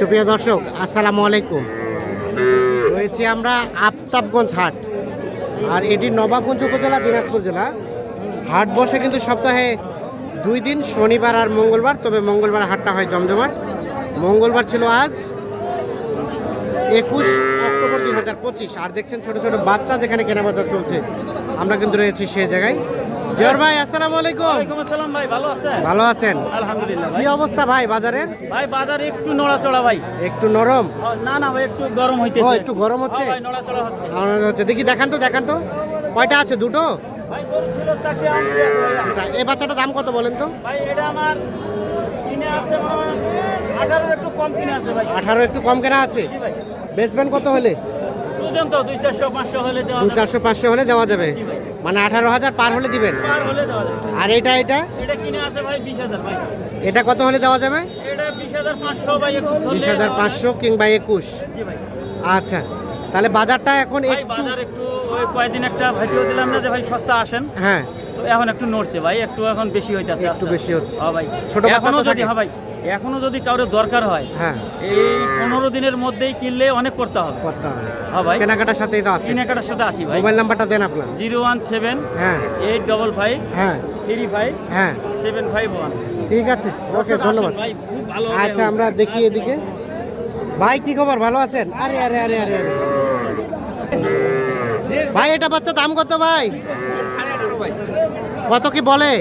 সুপ্রিয় দর্শক, আসসালামু আলাইকুম। রয়েছি আমরা আফতাবগঞ্জ হাট, আর এটি নবাবগঞ্জ উপজেলা, দিনাজপুর জেলা। হাট বসে কিন্তু সপ্তাহে দুই দিন, শনিবার আর মঙ্গলবার, তবে মঙ্গলবার হাটটা হয় জমজমাট। মঙ্গলবার ছিল আজ একুশ অক্টোবর দুই হাজার পঁচিশ। আর দেখছেন ছোটো ছোটো বাচ্চা যেখানে কেনাবেচা চলছে, আমরা কিন্তু রয়েছি সেই জায়গায়। জোর ভাই আসসালামু আলাইকুম। ওয়ালাইকুম আসসালাম ভাই ভালো আছে ভালো আছেন। আলহামদুলিল্লাহ কি অবস্থা ভাই বাজারের? ভাই বাজারে একটু নড়াচড়া ভাই। একটু নরম? না না ভাই একটু গরম ও একটু গরম হচ্ছে? ভাই নড়াচড়া হচ্ছে। হচ্ছে। দেখি দেখান তো দেখান তো। কয়টা আছে দুটো? ভাই গরু ছিল চারটে আনতে আছে এই বাচ্চাটার দাম কত বলেন তো? ভাই এটা আমার কিনে আছে হয় একটু কম কিনে আছে ভাই। আঠারো একটু কম কেনা আছে? বেচবেন কত হলে? দুজন তো দুই চারশো পাঁচশো হলে দেওয়া। চারশো পাঁচশো হলে দেওয়া যাবে। মানে আঠারো হাজার পার হলে দিবেন? আর এটা এটা? এটা কত হলে দেওয়া যাবে? বিশ হাজার পাঁচশো কিংবা একুশ। আচ্ছা তাহলে বাজারটা এখন বাজার একটু ওই কয়েকদিন একটা ভাইটিও দিলাম না যে ভাই সস্তা আসেন। হ্যাঁ। এখন একটু নড়ছে ভাই একটু এখন বেশি হইতাছে একটু বেশি হচ্ছে। হ্যাঁ ভাই। ছোট এখনও যদি। হ্যাঁ ভাই এখনও যদি কারোর দরকার হয় হ্যাঁ। এই পনেরো দিনের মধ্যেই কিনলে অনেক করতে হবে। করতে হবে। হ্যাঁ ভাই। কেনাকাটার সাথেই তো আছে। কেনাকাটার সাথে আসি ভাই। মোবাইল নাম্বারটা দেন আপনার। জিরো ওয়ান সেভেন হ্যাঁ। এইট ডবল ফাইভ হ্যাঁ। থ্রি ফাইভ হ্যাঁ। Seven five one. ঠিক আছে। ওকে ধন্যবাদ। ভাই খুব ভালো আচ্ছা আমরা দেখি এদিকে। ভাই কি খবর? ভালো আছেন? আরে আরে আরে আরে আরে। ভাই এটা বাচ্চা দাম কত ভাই? কত কি বলে।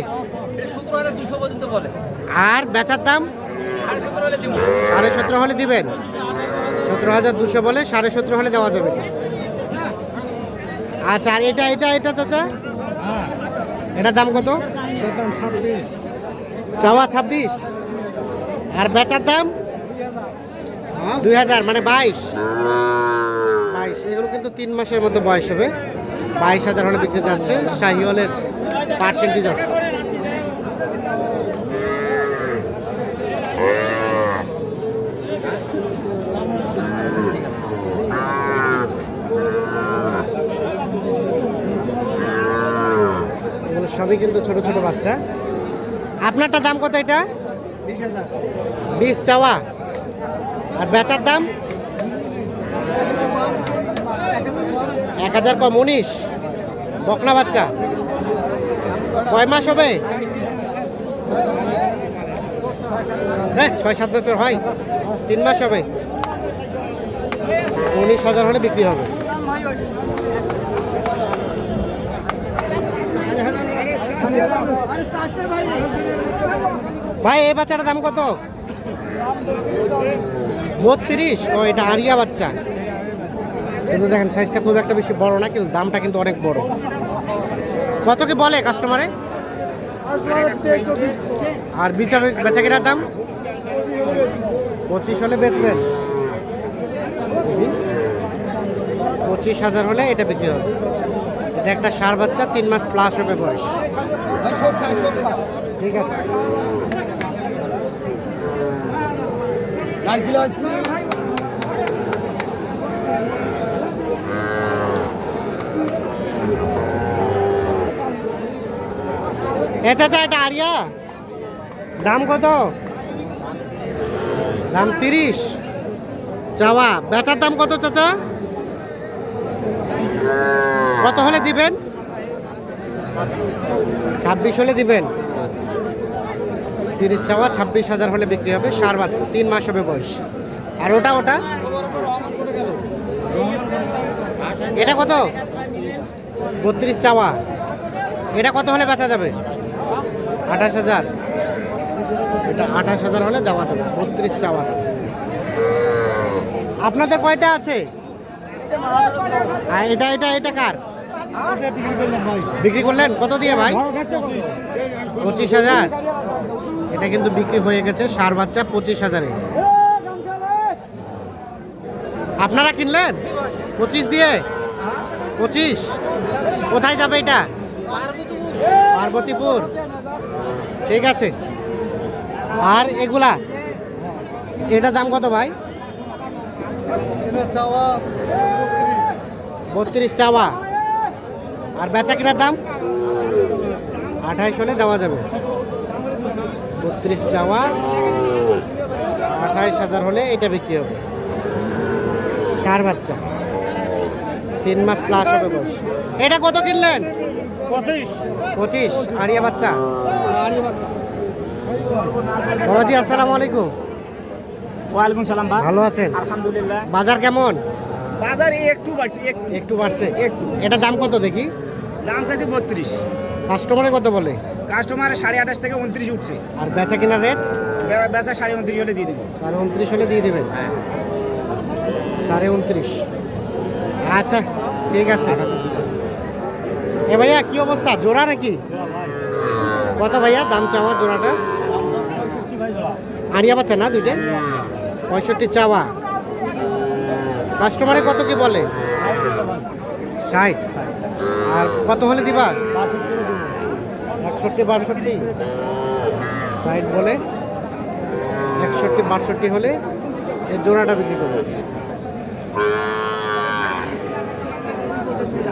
আর বেচার দাম? সাড়ে সতেরো হলে দিবেন? সতেরো হাজার দুশো বলে সাড়ে সতেরো হলে দেওয়া যাবে। আচ্ছা আর এটা এটা এটা চাচা? এটার দাম কত? চাওয়া ছাব্বিশ। আর বেচার দাম? দুই হাজার মানে বাইশ। বাইশ এগুলো কিন্তু তিন মাসের মধ্যে বয়স হবে। বাইশ হাজার হলে বিক্রি যাচ্ছে শাহিওয়ালের পার্সেন্টেজ আছে এগুলো সবই কিন্তু ছোট ছোট বাচ্চা। আপনারটা দাম কত এটা? বিশ চাওয়া। আর বেচার দাম? এক হাজার কম, উনিশ। বকনা বাচ্চা। কয় মাস হবে? হ্যাঁ ছয় সাত বছর হয়। তিন মাস হবে। উনিশ হাজার হলে বিক্রি হবে। ভাই, এই বাচ্চাটার দাম কত? বত্রিশ? ও, এটা আরিয়া বাচ্চা। কিন্তু দেখেন সাইজটা খুব একটা বেশি বড় না, কিন্তু দামটা কিন্তু অনেক বড়। কত কি বলে কাস্টমারে আর বিচা বেচা কেনার দাম? পঁচিশ হলে বেচবেন। পঁচিশ হাজার হলে এটা বিক্রি হবে। এটা একটা সার বাচ্চা তিন মাস প্লাস হবে বয়স। ঠিক আছে। এ চাচা এটা আরিয়া? দাম কত? দাম তিরিশ। চাওয়া বেচার দাম কত চাচা? কত হলে দিবেন? ছাব্বিশ হলে দিবেন। তিরিশ চাওয়া, ছাব্বিশ হাজার হলে বিক্রি হবে। সার বাচ্চা, তিন মাস হবে বয়স। আর ওটা ওটা? এটা কত? বত্রিশ চাওয়া। এটা কত হলে বেচা যাবে? আঠাশ হাজার। এটা আঠাশ হাজার হলে দেওয়া যাবে। বত্রিশ চাওয়া। আপনাদের কয়টা আছে? এটা এটা এটা কার? বিক্রি করলেন? কত দিয়ে ভাই? পঁচিশ হাজার। এটা কিন্তু বিক্রি হয়ে গেছে, সার বাচ্চা পঁচিশ হাজারে। আপনারা কিনলেন? পঁচিশ দিয়ে? পঁচিশ? কোথায় যাবে এটা? পার্বতীপুর। ঠিক আছে। আর এগুলা? এটা দাম কত ভাই? বত্রিশ চাওয়া। আর বেচা কিনার দাম? আঠাইশ হলে দেওয়া যাবে। বত্রিশ চাওয়া আঠাইশ হাজার হলে এটা বিক্রি হবে। সার বাচ্চা। তিন মাস প্লাস হবে বয়স। এটা কত কিনলেন? পঁচিশ। পঁচিশ। আরিয়া বাচ্চা। বাবাজি আসসালামু আলাইকুম। ওয়ালাইকুম সালাম ভাই। ভালো আছেন? আলহামদুলিল্লাহ। বাজার কেমন? বাজার একটু বাড়ছে একটু। একটু বাড়ছে? একটু। এটা দাম কত দেখি? দাম চাইছে বত্রিশ। কাস্টমারে কত বলে? কাস্টমার সাড়ে আঠাশ থেকে উনত্রিশ উঠছে। আর বেচা কিনা রেট? বেচা সাড়ে উনত্রিশ হলে দিয়ে দেবো। সাড়ে উনত্রিশ হলে দিয়ে দেবেন? হ্যাঁ। সাড়ে উনত্রিশ। আচ্ছা ঠিক আছে। এ ভাইয়া কি অবস্থা? জোড়া নাকি? কত ভাইয়া? দাম চাওয়া জোড়াটা? আরিয়া বাচ্চা না দুইটা পঁয়ষট্টি চাওয়া। কাস্টমারে কত কি বলে? ষাট। আর কত হলে দিবা? একষট্টি, বাষট্টি। ষাট বলে। একষট্টি, বাষট্টি হলে এই জোড়াটা বিক্রি করবে।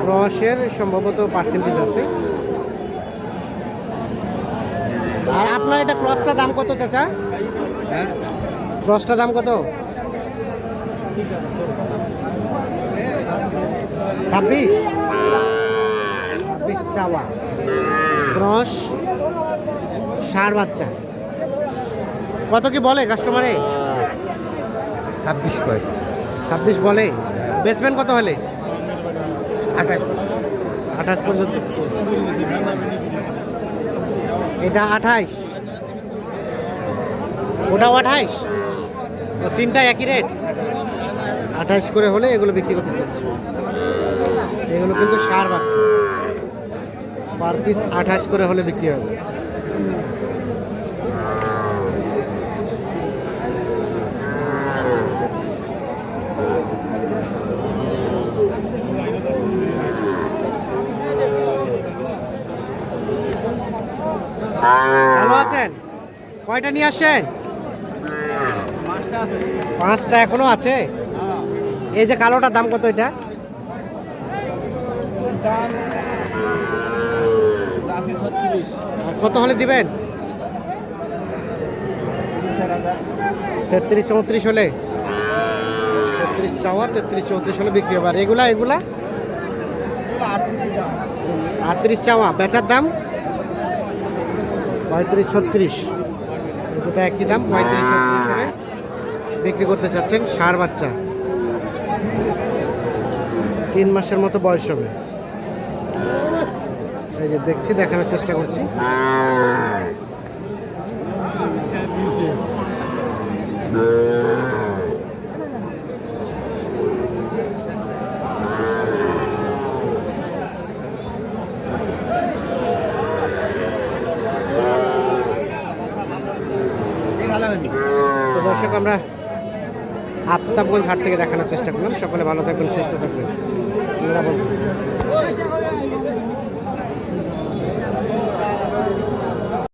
রসের সম্ভবত পার্সেন্টেজ আছে। আর আপনার এটা ক্রসটা দাম কত, চাচা? ক্রসটা দাম কত? ছাব্বিশ। ছাব্বিশ চাওয়া। ক্রস ষাঁড় বাচ্চা। কত কি বলে কাস্টমারে? ছাব্বিশ কয় ছাব্বিশ বলে। বেচবেন কত হলে? আঠাশ। আঠাশ পর্যন্ত। এটা আঠাইশ ওটাও আঠাইশ তিনটা একই রেট আঠাইশ করে হলে এগুলো বিক্রি করতে চাচ্ছি। এগুলো কিন্তু সার পাচ্ছে পার পিস আঠাশ করে হলে বিক্রি হবে। ভালো আছেন? কয়টা নিয়ে আসেন পাঁচটা এখনও আছে? এই যে কালোটার দাম কত এটা? কত হলে দিবেন? তেত্রিশ চৌত্রিশ হলে। তেত্রিশ চাওয়া, তেত্রিশ চৌত্রিশ হলে বিক্রি হবে। আর এগুলা এগুলা? আটত্রিশ চাওয়া। বেচার দাম? পঁয়ত্রিশ ছত্রিশ। দুটো একই দাম, পঁয়ত্রিশ বিক্রি করতে চাচ্ছেন ষাঁড় বাচ্চা। তিন মাসের মতো বয়স হবে। এই যে দেখছি, দেখানোর চেষ্টা করছি। দর্শক, আমরা আফতাবগঞ্জ হাট থেকে দেখানোর চেষ্টা করলাম সকলে ভালো থাকবেন সুস্থ থাকবেন।